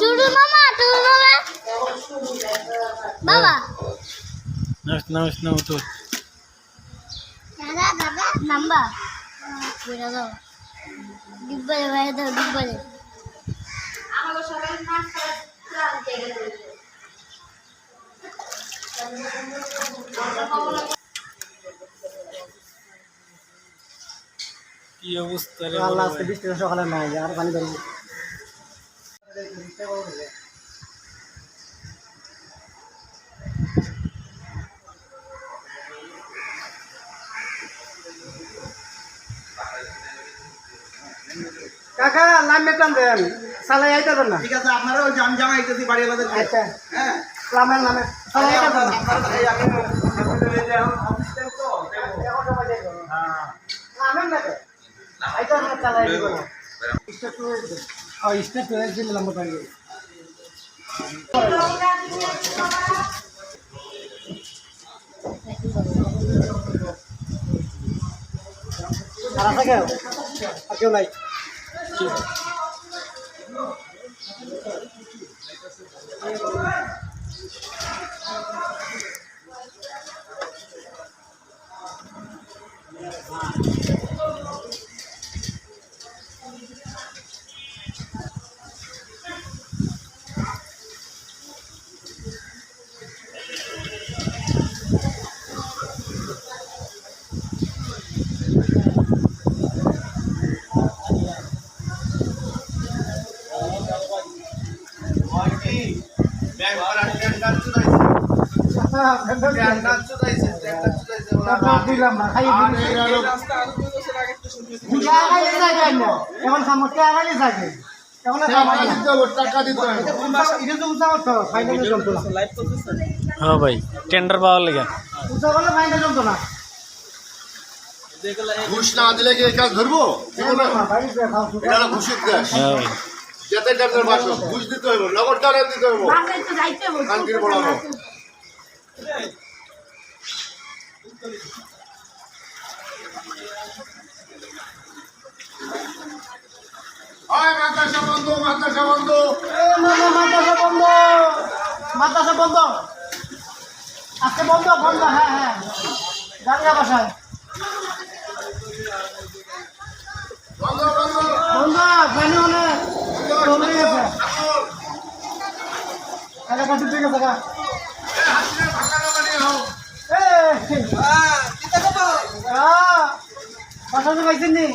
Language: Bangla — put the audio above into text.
টুটু মামা টুটু মামা। বাবা। নামিস নামিস নাম তো। দাদা দাদা নাম্বা। বেড়া দাও। ডিব্বারে বাইরে দাও ডিব্বারে। কি অবস্থা রে আল্লাহ আজকে বৃষ্টি সকালে নাই আর পানি ধরবো। কাকা লাইন টান দেন। সালাই আইতে দেন না। ঠিক আছে আপনারা ওই জাম জামা আইতেছি বাড়ি আলাদা আচ্ছা। হ্যাঁ। লামের নামে। সালাই আইতে দেন। না আপনারা এই আগে অফিস টাইম তো লামের নাকি আইতে দেন সালাই আইতে নাম্বার পাই আর কেউ নাই দিলাম না খাই এখন সামর্থ্য আগালি থাকে এখন টাকা দিতে হবে এটা তো উঁচা করতো ফাইনালে জমতো না হ্যাঁ ভাই টেন্ডার পাওয়ার লেগে উঁচা করলে ফাইনালে জমতো না ঘুষ না দিলে কি এই কাজ ধরবো কি বলে এটা হলো ঘুষের দেশ হ্যাঁ ভাই যাতে টাকার বাসো ঘুষ দিতে হইব নগদ টাকা দিতে হইব। বলানো ওই মাদ্রাসা বন্ধ মাদ্রাসা বন্ধ। মাদ্রাসা বন্ধ। মাদ্রাসা বন্ধ। আজকে বন্ধ বন্ধ হ্যাঁ হ্যাঁ। গাঙ্গা বাসায় বন্ধ বন্ধ বন্ধ পানি অনেক কমে গেছে এলাকা ঠিক আছে এই বাসা পাইছেন নি